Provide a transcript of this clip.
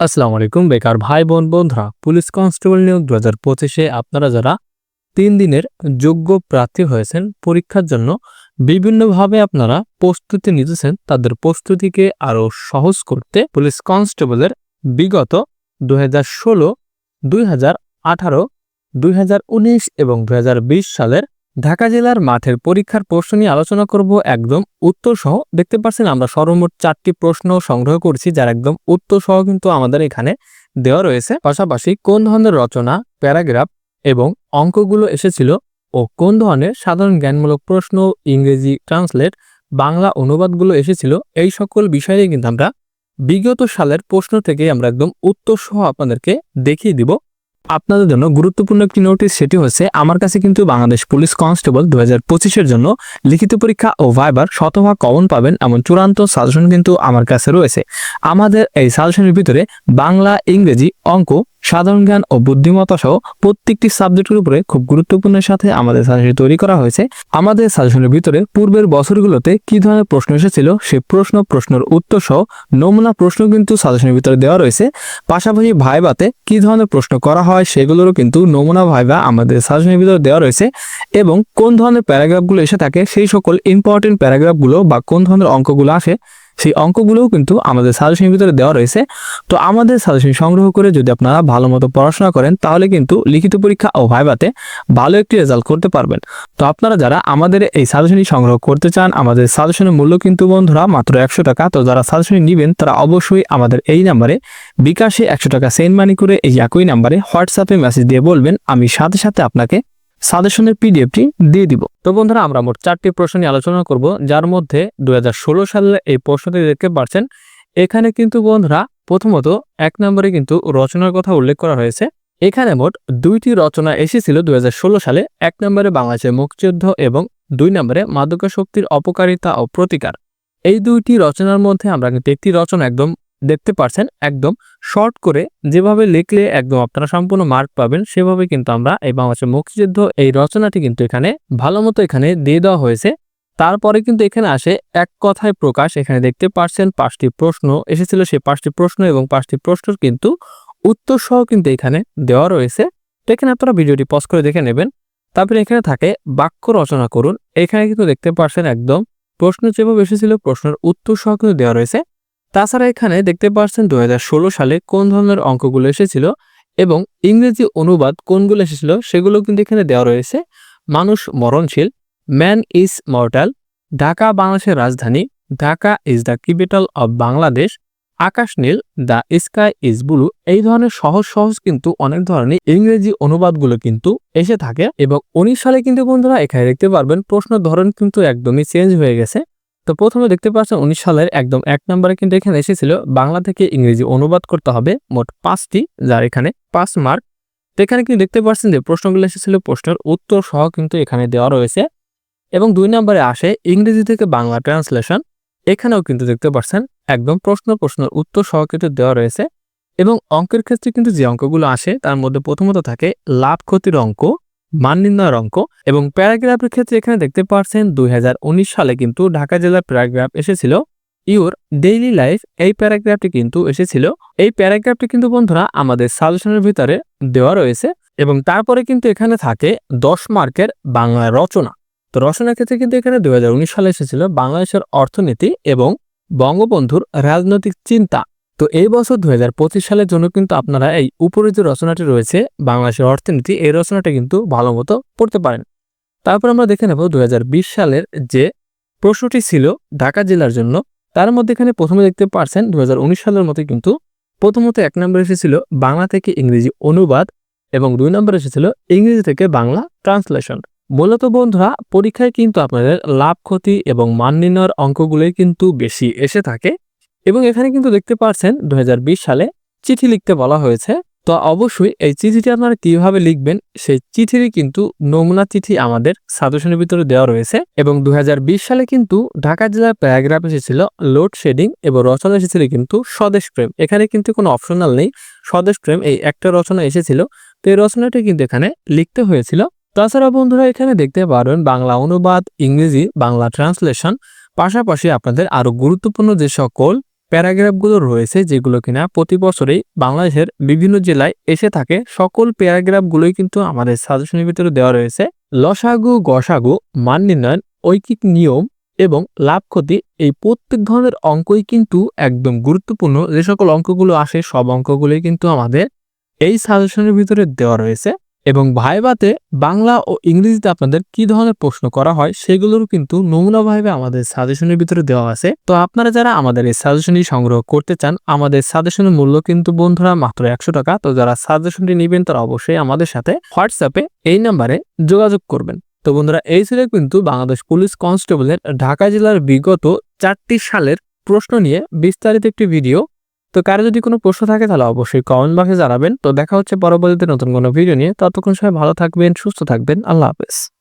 আসসালামু আলাইকুম, বেকার ভাই, বোন, বন্ধুরা। পুলিশ কনস্টেবল নিয়োগ দু হাজার পঁচিশে আপনারা যারা তিন দিনের যোগ্য প্রার্থী হয়েছেন, পরীক্ষার জন্য বিভিন্নভাবে আপনারা প্রস্তুতি নিতেছেন, তাদের প্রস্তুতিকে আরও সহজ করতে পুলিশ কনস্টেবলের বিগত দু হাজার ষোলো, দুই হাজার আঠারো, দুই হাজার উনিশ এবং দু হাজার বিশ সালের ঢাকা জেলার মাঠের পরীক্ষার প্রশ্ন নিয়ে আলোচনা করব একদম উত্তর সহ। দেখতে পাচ্ছেন, আমরা সর্বমোট চারটি প্রশ্ন সংগ্রহ করছি, যার একদম উত্তর সহ কিন্তু আমাদের এখানে দেওয়া রয়েছে। পাশাপাশি কোন ধরনের রচনা, প্যারাগ্রাফ এবং অঙ্কগুলো এসেছিল ও কোন ধরনের সাধারণ জ্ঞানমূলক প্রশ্ন, ইংরেজি ট্রান্সলেট, বাংলা অনুবাদগুলো এসেছিল, এই সকল বিষয়ে কিন্তু আমরা বিগত সালের প্রশ্ন থেকে আমরা একদম উত্তর সহ আপনাদেরকে দেখিয়ে দিব। আপনাদের জন্য গুরুত্বপূর্ণ একটি নোটিশ সেটি হচ্ছে আমার কাছে কিন্তু বাংলাদেশ পুলিশ কনস্টেবল দু হাজার জন্য লিখিত পরীক্ষা ও ভাইবার শতভাগ কমন পাবেন এমন চূড়ান্ত সাজেশন কিন্তু আমার কাছে রয়েছে। আমাদের এই সাজেশনের ভিতরে বাংলা ইংরেজি অঙ্ক সাধারণ জ্ঞান ও বুদ্ধিমত্তা সহ প্রত্যেকটি সাবজেক্টের উপরে খুব গুরুত্বপূর্ণের সাথে আমাদের সাজেশন তৈরি করা হয়েছে। আমাদের সাজেশনের ভিতরে পূর্বের বছরগুলোতে কি ধরনের প্রশ্ন এসেছিল সে প্রশ্ন, প্রশ্নের উত্তর সহ নমুনা প্রশ্ন কিন্তু সাজেশনের ভিতরে দেওয়া রয়েছে। পাশাপাশি ভাইবাতে কি ধরনের প্রশ্ন করা হয় সেগুলোরও কিন্তু নমুনা ভাইবা আমাদের সাজেশনের ভিতরে দেওয়া রয়েছে এবং কোন ধরনের প্যারাগ্রাফগুলো এসে থাকে সেই সকল ইম্পর্টেন্ট প্যারাগ্রাফগুলো বা কোন ধরনের অঙ্কগুলো আসে সেই অঙ্কগুলোও কিন্তু আমাদের সাজেশনের ভিতরে দেওয়া রয়েছে। তো আমাদের সাজেশন সংগ্রহ করে যদি আপনারা ভালো মতো পড়াশোনা করেন, তাহলে কিন্তু লিখিত পরীক্ষা ও ভাইবাতে ভালো একটি রেজাল্ট করতে পারবেন। তো আপনারা যারা আমাদের এই সাজেশনটি সংগ্রহ করতে চান, আমাদের সাজেশনের মূল্য কিন্তু বন্ধুরা মাত্র একশো টাকা, তো যারা সাজেশন নেবেন, তারা অবশ্যই আমাদের এই নাম্বারে বিকাশে একশো টাকা সেন্ড মানি করে এই একই নাম্বারে হোয়াটসঅ্যাপে মেসেজ দিয়ে বলবেন, আমি সাথে সাথে আপনাকে সাজেশনের পিডিএফটি দিয়ে দিব। তো বন্ধুরা, আমরা মোট চারটি প্রশ্ন নিয়ে আলোচনা করব, যার মধ্যে দু হাজার ষোলো সালে এই প্রশ্নটি দেখতে পাচ্ছেন এখানে কিন্তু বন্ধুরা, প্রথমত এক নম্বরে কিন্তু রচনার কথা উল্লেখ করা হয়েছে। এখানে মোট দুইটি রচনা এসেছিল দুই হাজার ষোলো সালে, এক নম্বরে বাংলাদেশের মুক্তিযুদ্ধ এবং দুই নম্বরে মাদকা শক্তির অপকারিতা ও প্রতিকার। এই দুইটি রচনার মধ্যে আমরা কিন্তু একটি রচনা একদম দেখতে পারছেন, একদম শর্ট করে যেভাবে লিখলে একদম আপনারা সম্পূর্ণ মার্ক পাবেন, সেভাবে কিন্তু আমরা এই বাংলাদেশের মুক্তিযুদ্ধ এই রচনাটি কিন্তু এখানে ভালো মতো এখানে দিয়ে দেওয়া হয়েছে। তারপরে কিন্তু এখানে আসে এক কথায় প্রকাশ, এখানে দেখতে পারছেন পাঁচটি প্রশ্ন এসেছিল, সেই পাঁচটি প্রশ্ন এবং পাঁচটি প্রশ্নের কিন্তু উত্তর সহ কিন্তু এখানে দেওয়া রয়েছে। তো এখানে আপনারা ভিডিওটি পজ করে দেখে নেবেন। তারপরে এখানে থাকে বাক্য রচনা করুন, এখানে কিন্তু দেখতে পারছেন একদম প্রশ্ন যেভাবে এসেছিল, প্রশ্নের উত্তর সহ কিন্তু দেওয়া রয়েছে। তাছাড়া এখানে দেখতে পাচ্ছেন দুই হাজার ষোলো সালে কোন ধরনের অঙ্কগুলো এসেছিল এবং ইংরেজি অনুবাদ কোনগুলো এসেছিল সেগুলো কিন্তু এখানে দেওয়া রয়েছে। মানুষ মরণশীল, ম্যান ইজ মর্টাল, ঢাকা, বাংলাদেশের রাজধানী, Dhaka is the capital of Bangladesh, আকাশ নীল, দ্য স্কাই ইজ ব্লু এই ধরনের সহজ সহজ কিন্তু অনেক ধরনের ইংরেজি অনুবাদগুলো কিন্তু এসে থাকে এবং উনিশ সালে কিন্তু বন্ধুরা এখানে দেখতে পারবেন প্রশ্ন ধরন কিন্তু একদমই চেঞ্জ হয়ে গেছে। তো প্রথমে দেখতে পাচ্ছেন উনিশ সালের একদম এক নম্বরে কিন্তু এখানে এসেছিল বাংলা থেকে ইংরেজি অনুবাদ করতে হবে মোট পাঁচটি, যার এখানে পাঁচ মার্ক তো এখানে কিন্তু দেখতে পাচ্ছেন যে প্রশ্নগুলো এসেছিল, প্রশ্নের উত্তর সহ কিন্তু এখানে দেওয়া রয়েছে। এবং দুই নম্বরে আসে ইংরেজি থেকে বাংলা ট্রান্সলেশন এখানেও কিন্তু দেখতে পাচ্ছেন একদম প্রশ্ন, প্রশ্নের উত্তর সহ কিন্তু দেওয়া রয়েছে। এবং অঙ্কের ক্ষেত্রে কিন্তু যে অঙ্কগুলো আসে, তার মধ্যে প্রথমত থাকে, লাভ ক্ষতির অঙ্ক। মান নির্ণয়ের অঙ্ক এবং প্যারাগ্রাফের ক্ষেত্রে এখানে দেখতে পাচ্ছেন দুই সালে কিন্তু ঢাকা জেলার প্যারাগ্রাফ এসেছিল। ইউর ডেইলি লাইফ এই প্যারাগ্রাফটি কিন্তু এসেছিল। এই প্যারাগ্রাফটি কিন্তু বন্ধুরা আমাদের সাজেশনের ভিতরে দেওয়া রয়েছে এবং তারপরে কিন্তু এখানে থাকে দশ মার্কের বাংলা রচনা। তো রচনার ক্ষেত্রে কিন্তু এখানে দুই হাজার উনিশ সালে এসেছিল বাংলাদেশের অর্থনীতি এবং বঙ্গবন্ধুর রাজনৈতিক চিন্তা। তো এই বছর দু হাজার পঁচিশ সালের জন্য কিন্তু আপনারা এই উপরে যে রচনাটি রয়েছে, বাংলাদেশের অর্থনীতি, এই রচনাটা কিন্তু ভালো মতো পড়তে পারেন। তারপর আমরা দেখে নেব দু হাজার বিশ সালের যে প্রশ্নটি ছিল ঢাকা জেলার জন্য, তার মধ্যে এখানে প্রথমে দেখতে পারছেন দু হাজার উনিশ সালের মতো কিন্তু প্রথমত এক নম্বর এসেছিল বাংলা থেকে ইংরেজি অনুবাদ এবং দুই নম্বর এসেছিল ইংরেজি থেকে বাংলা ট্রান্সলেশন। মূলত বন্ধুরা, পরীক্ষায় কিন্তু আপনাদের লাভ, ক্ষতি এবং মান নির্ণয়ের অঙ্কগুলোই কিন্তু বেশি এসে থাকে। এবং এখানে কিন্তু দেখতে পাচ্ছেন দুই হাজার বিশ সালে চিঠি লিখতে বলা হয়েছে। তো অবশ্যই এই চিঠিটি আপনারা কীভাবে লিখবেন, সেই চিঠিরই কিন্তু নমুনা চিঠি আমাদের সাজেশনের ভিতরে দেওয়া রয়েছে। এবং দু হাজার বিশ সালে কিন্তু ঢাকা জেলার প্যারাগ্রাফ এসেছিল লোডশেডিং এবং রচনা এসেছিল কিন্তু স্বদেশ প্রেম। এখানে কিন্তু কোনো অপশনাল নেই, স্বদেশ প্রেম এই একটা রচনা এসেছিল। তো এই রচনাটি কিন্তু এখানে লিখতে হয়েছিল। তাছাড়া বন্ধুরা এখানে দেখতে পারবেন বাংলা অনুবাদ, ইংরেজি, বাংলা ট্রান্সলেশন। পাশাপাশি আপনাদের আরও গুরুত্বপূর্ণ যে সকল প্যারাগ্রাফগুলো রয়েছে যেগুলো কিনা প্রতি বছরেই বাংলাদেশের বিভিন্ন জেলায় এসে থাকে। সকল প্যারাগ্রাফগুলোই কিন্তু আমাদের সাজেশনের ভিতরে দেওয়া রয়েছে। লসাগু, গসাগু, মান নির্ণয়ন ঐকিক নিয়ম এবং লাভ ক্ষতি এই প্রত্যেক ধরনের অঙ্কই কিন্তু একদম গুরুত্বপূর্ণ। যে সকল অঙ্কগুলো আসে, সব অঙ্কগুলোই কিন্তু আমাদের এই সাজেশনের ভিতরে দেওয়া রয়েছে। এবং ভাইবাতে বাংলা ও ইংরেজিতে আপনাদের কি ধরনের প্রশ্ন করা হয় সেগুলোর কিন্তু নমুনা ভাইবে আমাদের সাজেশনের ভিতরে দেওয়া আছে। তো আপনারা যারা আমাদের এই সাজেশনটি সংগ্রহ করতে চান, আমাদের সাজেশনের মূল্য কিন্তু বন্ধুরা মাত্র একশো টাকা। তো যারা সাজেশনটি নেবেন, তারা অবশ্যই আমাদের সাথে হোয়াটসঅ্যাপে এই নাম্বারে যোগাযোগ করবেন। তো বন্ধুরা, এই ছিল কিন্তু বাংলাদেশ পুলিশ কনস্টেবলের ঢাকা জেলার বিগত চারটি সালের প্রশ্ন নিয়ে বিস্তারিত একটি ভিডিও। তো কারও যদি কোনো প্রশ্ন থাকে তাহলে অবশ্যই কমেন্ট বক্সে জানাবেন। তো দেখা হচ্ছে পরবর্তীতে নতুন কোনো ভিডিও নিয়ে। ততক্ষণ সবাই ভালো থাকবেন, সুস্থ থাকবেন। আল্লাহ হাফেজ।